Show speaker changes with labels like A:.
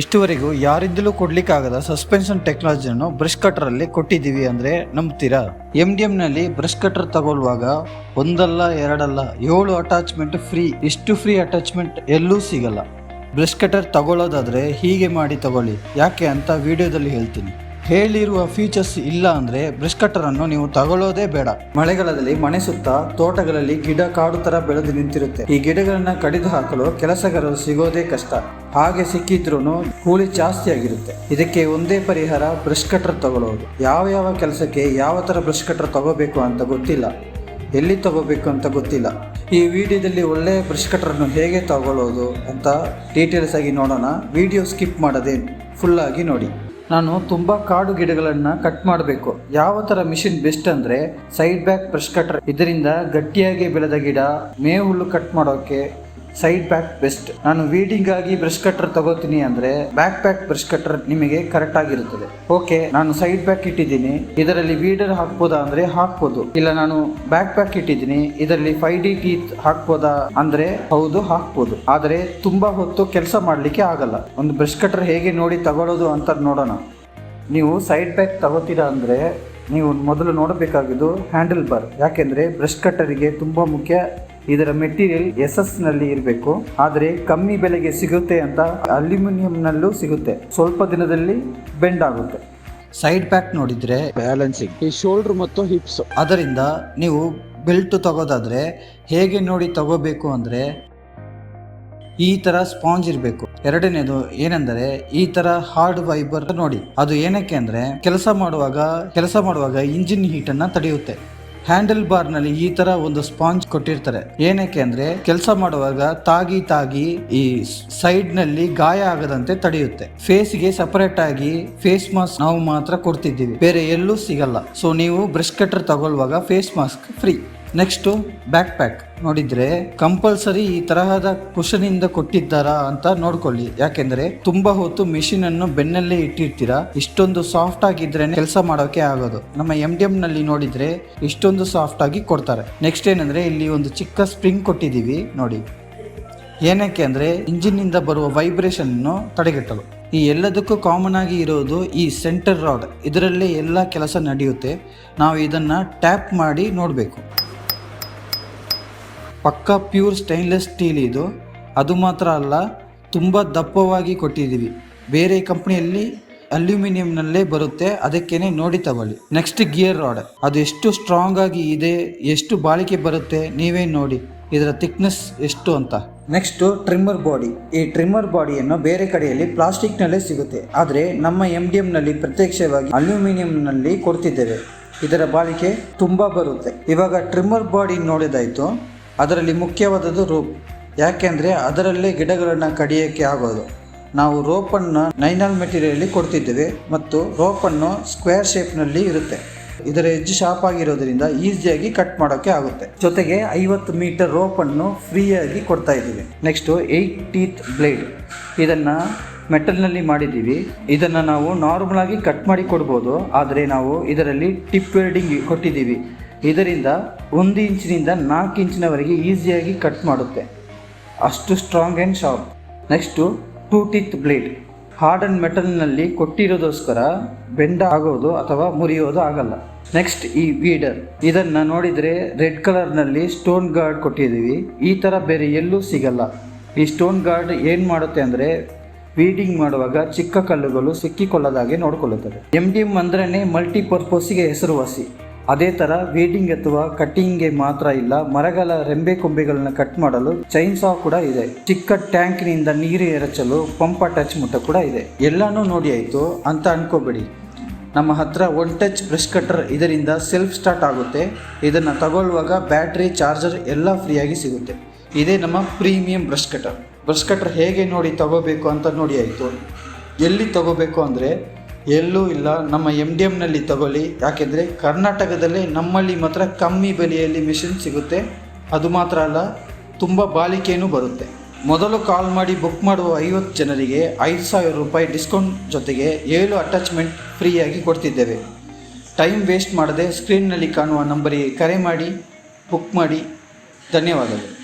A: ಇಷ್ಟುವರೆಗೂ ಯಾರಿಂದಲೂ ಕೊಡ್ಲಿಕ್ಕಾಗದ suspension ಟೆಕ್ನಾಲಜಿಯನ್ನು brush ಕಟ್ಟರಲ್ಲಿ ಕೊಟ್ಟಿದ್ದೀವಿ ಅಂದ್ರೆ ನಂಬ್ತೀರಾ? ಎಂ ಡಿ ನಲ್ಲಿ ಬ್ರಷ್ ಕಟ್ಟರ್ ತಗೊಳ್ಳುವಾಗ ಒಂದಲ್ಲ, ಎರಡಲ್ಲ, ಏಳು ಅಟ್ಯಾಚ್ಮೆಂಟ್ ಫ್ರೀ ಇಷ್ಟು ಫ್ರೀ ಅಟ್ಯಾಚ್ಮೆಂಟ್ ಎಲ್ಲೂ ಸಿಗಲ್ಲ. ಬ್ರಷ್ ಕಟರ್ ತಗೊಳ್ಳೋದಾದ್ರೆ ಹೀಗೆ ಮಾಡಿ ತಗೊಳ್ಳಿ. ಯಾಕೆ ಅಂತ ವಿಡಿಯೋದಲ್ಲಿ ಹೇಳ್ತೀನಿ. ಹೇಳಿರುವ ಫೀಚರ್ಸ್ ಇಲ್ಲ ಅಂದ್ರೆ ಬ್ರಷ್ ಕಟ್ಟರನ್ನು ನೀವು ತಗೊಳ್ಳೋದೇ ಬೇಡ. ಮಳೆಗಾಲದಲ್ಲಿ ಮನೆ ಸುತ್ತ ತೋಟಗಳಲ್ಲಿ ಗಿಡ ಕಾಡು ಥರ ಬೆಳೆದು ನಿಂತಿರುತ್ತೆ. ಈ ಗಿಡಗಳನ್ನು ಕಡಿದು ಹಾಕಲು ಕೆಲಸಗಾರರು ಸಿಗೋದೇ ಕಷ್ಟ. ಹಾಗೆ ಸಿಕ್ಕಿದ್ರೂ ಕೂಲಿ ಜಾಸ್ತಿ ಆಗಿರುತ್ತೆ. ಇದಕ್ಕೆ ಒಂದೇ ಪರಿಹಾರ ಬ್ರಷ್ ಕಟ್ಟರ್ ತಗೊಳ್ಳೋದು. ಯಾವ ಯಾವ ಕೆಲಸಕ್ಕೆ ಯಾವ ಥರ ಬ್ರಷ್ ಕಟ್ಟರ್ ತಗೋಬೇಕು ಅಂತ ಗೊತ್ತಿಲ್ಲ. ಎಲ್ಲಿ ತಗೋಬೇಕು ಅಂತ ಗೊತ್ತಿಲ್ಲ. ಈ ವಿಡಿಯೋದಲ್ಲಿ ಒಳ್ಳೆ ಬ್ರಷ್ ಕಟ್ಟರನ್ನು ಹೇಗೆ ತಗೊಳ್ಳೋದು ಅಂತ ಡೀಟೇಲ್ಸ್ ಆಗಿ ನೋಡೋಣ. ವಿಡಿಯೋ ಸ್ಕಿಪ್ ಮಾಡದೆ ಫುಲ್ ಆಗಿ ನೋಡಿ. ನಾನು ತುಂಬ ಕಾಡು ಗಿಡಗಳನ್ನು ಕಟ್ ಮಾಡಬೇಕು. ಯಾವ ಥರ ಮಿಷಿನ್ ಬೆಸ್ಟ್ ಅಂದರೆ ಸೈಡ್ ಬ್ಯಾಕ್ ಬ್ರಷ್ ಕಟ್ಟರ್ ಇದರಿಂದ ಗಟ್ಟಿಯಾಗಿ ಬೆಳೆದ ಗಿಡ ಮೇವು ಹುಲ್ಲು ಕಟ್ ಮಾಡೋಕೆ ಸೈಡ್ ಬ್ಯಾಕ್ ಬೆಸ್ಟ್. ನಾನು ವೀಡಿಂಗ್ ಆಗಿ ಬ್ರಷ್ ಕಟರ್ ತಗೋತೀನಿ ಅಂದ್ರೆ ಬ್ಯಾಕ್ ಪ್ಯಾಕ್ ಬ್ರಷ್ ಕಟರ್ ನಿಮಗೆ ಕರೆಕ್ಟ್ ಆಗಿರುತ್ತದೆ. ಓಕೆ ನಾನು ಸೈಡ್ ಬ್ಯಾಕ್ ಇಟ್ಟಿದ್ದೀನಿ. ಇದರಲ್ಲಿ ವೀಡರ್ ಹಾಕ್ಬೋದಾ ಅಂದ್ರೆ ಹಾಕ್ಬೋದು. ಇಲ್ಲ, ನಾನು ಬ್ಯಾಕ್ ಪ್ಯಾಕ್ ಇಟ್ಟಿದ್ದೀನಿ. ಇದರಲ್ಲಿ ಫೈವ್ ಡಿ ಟೀತ್ ಹಾಕ್ಬೋದಾ ಅಂದ್ರೆ ಹೌದು, ಹಾಕ್ಬೋದು. ಆದರೆ ತುಂಬಾ ಹೊತ್ತು ಕೆಲಸ ಮಾಡಲಿಕ್ಕೆ ಆಗಲ್ಲ. ಒಂದು ಬ್ರಷ್ ಕಟರ್ ಹೇಗೆ ನೋಡಿ ತಗೊಳ್ಳೋದು ಅಂತ ನೋಡೋಣ. ನೀವು ಸೈಡ್ ಬ್ಯಾಕ್ ತಗೋತೀರಾ ಅಂದರೆ ನೀವು ಮೊದಲು ನೋಡಬೇಕಾಗಿದ್ದು ಹ್ಯಾಂಡಲ್ ಬಾರ್ ಯಾಕೆಂದರೆ ಬ್ರಷ್ ಕಟ್ಟರಿಗೆ ತುಂಬ ಮುಖ್ಯ ಇದರ ಮೆಟೀರಿಯಲ್ ಎಸ್ ಎಸ್ನಲ್ಲಿ ಇರಬೇಕು. ಆದರೆ ಕಮ್ಮಿ ಬೆಲೆಗೆ ಸಿಗುತ್ತೆ ಅಂತ ಅಲ್ಯೂಮಿನಿಯಂನಲ್ಲೂ ಸಿಗುತ್ತೆ. ಸ್ವಲ್ಪ ದಿನದಲ್ಲಿ ಬೆಂಡ್ ಆಗುತ್ತೆ. ಸೈಡ್ ಪ್ಯಾಕ್ ನೋಡಿದ್ರೆ
B: ಬ್ಯಾಲೆನ್ಸಿಂಗ್ ಈ ಶೋಲ್ಡರ್ ಮತ್ತು ಹಿಪ್ಸ್
A: ಅದರಿಂದ ನೀವು ಬೆಲ್ಟ್ ತಗೋದಾದ್ರೆ ಹೇಗೆ ನೋಡಿ ತಗೋಬೇಕು ಅಂದರೆ ಈ ತರ ಸ್ಪಾಂಜ್ ಇರಬೇಕು. ಎರಡನೇದು ಏನೆಂದರೆ ಈ ತರ ಹಾರ್ಡ್ ಫೈಬರ್ ನೋಡಿ. ಅದು ಏನಕ್ಕೆ ಅಂದ್ರೆ ಕೆಲಸ ಮಾಡುವಾಗ ಕೆಲಸ ಮಾಡುವಾಗ ಇಂಜಿನ್ ಹೀಟ್ ಅನ್ನ ತಡೆಯುತ್ತೆ. ಹ್ಯಾಂಡಲ್ ಬಾರ್ನಲ್ಲಿ ಈ ತರ ಒಂದು ಸ್ಪಾಂಜ್ ಕೊಟ್ಟಿರ್ತಾರೆ. ಏನಕ್ಕೆ ಅಂದ್ರೆ ಕೆಲಸ ಮಾಡುವಾಗ ತಾಗಿ ತಾಗಿ ಈ ಸೈಡ್ನಲ್ಲಿ ಗಾಯ ಆಗದಂತೆ ತಡೆಯುತ್ತೆ. ಫೇಸ್ಗೆ ಸಪರೇಟ್ ಆಗಿ ಫೇಸ್ ಮಾಸ್ಕ್ ನಾವು ಮಾತ್ರ ಕೊಡ್ತಿದ್ದೀವಿ. ಬೇರೆ ಎಲ್ಲೂ ಸಿಗಲ್ಲ. ಸೊ ನೀವು ಬ್ರಷ್ ಕಟರ್ ತಗೊಳ್ಳುವಾಗ face mask free next back pack ನೋಡಿದ್ರೆ ಕಂಪಲ್ಸರಿ ಈ ತರಹದ ಕುಶನಿಂದ ಕೊಟ್ಟಿದ್ದಾರಾ ಅಂತ ನೋಡ್ಕೊಳ್ಳಿ. ಯಾಕೆಂದ್ರೆ ತುಂಬಾ ಹೊತ್ತು ಮಿಷಿನ್ ಅನ್ನು ಬೆನ್ನಲ್ಲೇ ಇಟ್ಟಿರ್ತೀರಾ? ಇಷ್ಟೊಂದು ಸಾಫ್ಟ್ ಆಗಿದ್ರೆ ಕೆಲಸ ಮಾಡೋಕೆ ಆಗೋದು. ನಮ್ಮ ಎಂ ಡಿ ಎಂ ನಲ್ಲಿ ನೋಡಿದ್ರೆ ಇಷ್ಟೊಂದು ಸಾಫ್ಟ್ ಆಗಿ ಕೊಡ್ತಾರೆ. ನೆಕ್ಸ್ಟ್ ಏನಂದ್ರೆ ಇಲ್ಲಿ ಒಂದು ಚಿಕ್ಕ ಸ್ಪ್ರಿಂಗ್ ಕೊಟ್ಟಿದ್ದೀವಿ. ನೋಡಿ. ಏನಕ್ಕೆ ಅಂದ್ರೆ ಇಂಜಿನ್ನಿಂದ ಬರುವ ವೈಬ್ರೇಷನ್ನು ತಡೆಗಟ್ಟಲು. ಈ ಎಲ್ಲದಕ್ಕೂ ಕಾಮನ್ ಆಗಿ ಇರೋದು ಈ ಸೆಂಟರ್ ರಾಡ್. ಇದರಲ್ಲೇ ಎಲ್ಲ ಕೆಲಸ ನಡೆಯುತ್ತೆ. ನಾವು ಇದನ್ನ ಟ್ಯಾಪ್ ಮಾಡಿ ನೋಡಬೇಕು. ಪಕ್ಕ ಪ್ಯೂರ್ ಸ್ಟೈನ್ಲೆಸ್ ಸ್ಟೀಲ್ ಇದು. ಅದು ಮಾತ್ರ ಅಲ್ಲ, ತುಂಬ ದಪ್ಪವಾಗಿ ಕೊಟ್ಟಿದ್ದೀವಿ ಬೇರೆ ಕಂಪ್ನಿಯಲ್ಲಿ ಅಲ್ಯೂಮಿನಿಯಂನಲ್ಲೇ ಬರುತ್ತೆ, ಅದಕ್ಕೇನೆ ನೋಡಿ ತಗೊಳ್ಳಿ. ನೆಕ್ಸ್ಟ್ ಗಿಯರ್ ರಾಡ್ ಅದು ಎಷ್ಟು ಸ್ಟ್ರಾಂಗ್ ಆಗಿ ಇದೆ, ಎಷ್ಟು ಬಾಳಿಕೆ ಬರುತ್ತೆ, ನೀವೇ ನೋಡಿ. ಇದರ ಥಿಕ್ನೆಸ್ ಎಷ್ಟು ಅಂತ. ನೆಕ್ಸ್ಟ್ ಟ್ರಿಮ್ಮರ್ ಬಾಡಿ ಈ ಟ್ರಿಮ್ಮರ್ ಬಾಡಿಯನ್ನು ಬೇರೆ ಕಡೆಯಲ್ಲಿ ಪ್ಲಾಸ್ಟಿಕ್ ನಲ್ಲೇ ಸಿಗುತ್ತೆ. ಆದರೆ ನಮ್ಮ ಎಂ ಡಿ ನಲ್ಲಿ ಪ್ರತ್ಯಕ್ಷವಾಗಿ ಅಲ್ಯೂಮಿನಿಯಂನಲ್ಲಿ ಕೊಡ್ತಿದ್ದೇವೆ. ಇದರ ಬಾಳಿಕೆ ತುಂಬಾ ಬರುತ್ತೆ. ಇವಾಗ ಟ್ರಿಮ್ಮರ್ ಬಾಡಿ ನೋಡಿದಾಯ್ತು. ಅದರಲ್ಲಿ ಮುಖ್ಯವಾದದ್ದು ರೋಪ್. ಯಾಕೆಂದರೆ ಅದರಲ್ಲೇ ಗಿಡಗಳನ್ನು ಕಡಿಯೋಕ್ಕೆ ಆಗೋದು. ನಾವು ರೋಪನ್ನು ನೈನಲ್ ಮೆಟೀರಿಯಲ್ಲಿ ಕೊಡ್ತಿದ್ದೇವೆ ಮತ್ತು ರೋಪನ್ನು ಸ್ಕ್ವೇರ್ ಶೇಪ್ನಲ್ಲಿ ಇರುತ್ತೆ. ಇದರ ಹೆಜ್ಜೆ ಶಾರ್ಪ್ ಆಗಿರೋದ್ರಿಂದ ಈಸಿಯಾಗಿ ಕಟ್ ಮಾಡೋಕ್ಕೆ ಆಗುತ್ತೆ. ಜೊತೆಗೆ ಐವತ್ತು ಮೀಟರ್ ರೋಪನ್ನು ಫ್ರೀಯಾಗಿ ಕೊಡ್ತಾ ಇದ್ದೀವಿ. Next eight teeth blade. ಇದನ್ನು ಮೆಟಲ್ನಲ್ಲಿ ಮಾಡಿದ್ದೀವಿ. ಇದನ್ನು ನಾವು ನಾರ್ಮಲ್ ಆಗಿ ಕಟ್ ಮಾಡಿ ಕೊಡ್ಬೋದು. ಆದರೆ ನಾವು ಇದರಲ್ಲಿ ಟಿಪ್ ವೆಲ್ಡಿಂಗ್ ಕೊಟ್ಟಿದ್ದೀವಿ. ಇದರಿಂದ ಒಂದು ಇಂಚಿನಿಂದ ನಾಲ್ಕು ಇಂಚಿನವರೆಗೆ ಈಸಿಯಾಗಿ ಕಟ್ ಮಾಡುತ್ತೆ. ಅಷ್ಟು strong and sharp next two teeth blade hard and ಮೆಟಲ್ನಲ್ಲಿ ಕೊಟ್ಟಿರೋದೋಸ್ಕರ ಬೆಂಡ ಆಗೋದು ಅಥವಾ ಮುರಿಯೋದು ಆಗಲ್ಲ. ನೆಕ್ಸ್ಟ್ ಈ ವೀಡರ್ ಇದನ್ನು ನೋಡಿದರೆ ರೆಡ್ ಕಲರ್ನಲ್ಲಿ ಸ್ಟೋನ್ ಗಾರ್ಡ್ ಕೊಟ್ಟಿದ್ದೀವಿ. ಈ ಥರ ಬೇರೆ ಎಲ್ಲೂ ಸಿಗಲ್ಲ. ಈ ಸ್ಟೋನ್ ಗಾರ್ಡ್ ಏನು ಮಾಡುತ್ತೆ ಅಂದರೆ ವೀಡಿಂಗ್ ಮಾಡುವಾಗ ಚಿಕ್ಕ ಕಲ್ಲುಗಳು ಸಿಕ್ಕಿಕೊಳ್ಳದಾಗೆ ನೋಡಿಕೊಳ್ಳುತ್ತದೆ ಎಂ ಡಿ ಎಂ ಅಂದ್ರೇ ಮಲ್ಟಿಪರ್ಪಸ್ಗೆ ಹೆಸರುವಾಸಿ. ಅದೇ ಥರ ವೀಡಿಂಗ್ ಅಥವಾ ಕಟ್ಟಿಂಗ್ಗೆ ಮಾತ್ರ ಇಲ್ಲ, ಮರಗಳ ರೆಂಬೆ ಕೊಂಬೆಗಳನ್ನ ಕಟ್ ಮಾಡಲು ಚೈನ್ ಸಾ ಕೂಡ ಇದೆ. ಚಿಕ್ಕ ಟ್ಯಾಂಕ್ನಿಂದ ನೀರು ಎರಚಲು ಪಂಪ್ ಮುಟ್ಟ ಕೂಡ ಇದೆ. ಎಲ್ಲಾನು ನೋಡಿ ಆಯಿತು, ಅಂತ ಅನ್ಕೋಬೇಡಿ. ನಮ್ಮ ಹತ್ರ ಒನ್ ಟಚ್ ಬ್ರಷ್ ಕಟ್ಟರ್ ಇದರಿಂದ ಸೆಲ್ಫ್ ಸ್ಟಾರ್ಟ್ ಆಗುತ್ತೆ. ಇದನ್ನು ತಗೊಳ್ಳುವಾಗ ಬ್ಯಾಟ್ರಿ ಚಾರ್ಜರ್ ಎಲ್ಲ ಫ್ರೀಯಾಗಿ ಸಿಗುತ್ತೆ. ಇದೇ ನಮ್ಮ premium brush cutter brush cutter ಹೇಗೆ ನೋಡಿ ತಗೋಬೇಕು ಅಂತ ನೋಡಿ ಆಯಿತು. ಎಲ್ಲಿ ತಗೋಬೇಕು ಅಂದರೆ ಎಲ್ಲೂ ಇಲ್ಲ. ನಮ್ಮ ಎಂ ಡಿ ಎಮ್ನಲ್ಲಿ ತಗೊಳ್ಳಿ. ಯಾಕೆಂದರೆ ಕರ್ನಾಟಕದಲ್ಲಿ ನಮ್ಮಲ್ಲಿ ಮಾತ್ರ ಕಮ್ಮಿ ಬೆಲೆಯಲ್ಲಿ ಮಿಷಿನ್ ಸಿಗುತ್ತೆ. ಅದು ಮಾತ್ರ ಅಲ್ಲ, ತುಂಬ ಬಾಳಿಕೆಯೂ ಬರುತ್ತೆ. ಮೊದಲು ಕಾಲ್ ಮಾಡಿ ಬುಕ್ ಮಾಡುವ ಐವತ್ತು ಜನರಿಗೆ ಐದು ಸಾವಿರ ರೂಪಾಯಿ ಡಿಸ್ಕೌಂಟ್ ಜೊತೆಗೆ ಏಳು ಅಟ್ಯಾಚ್ಮೆಂಟ್ ಫ್ರೀಯಾಗಿ ಕೊಡ್ತಿದ್ದೇವೆ. ಟೈಮ್ ವೇಸ್ಟ್ ಮಾಡದೆ ಸ್ಕ್ರೀನ್ನಲ್ಲಿ ಕಾಣುವ ನಂಬರಿಗೆ ಕರೆ ಮಾಡಿ ಬುಕ್ ಮಾಡಿ. ಧನ್ಯವಾದಗಳು.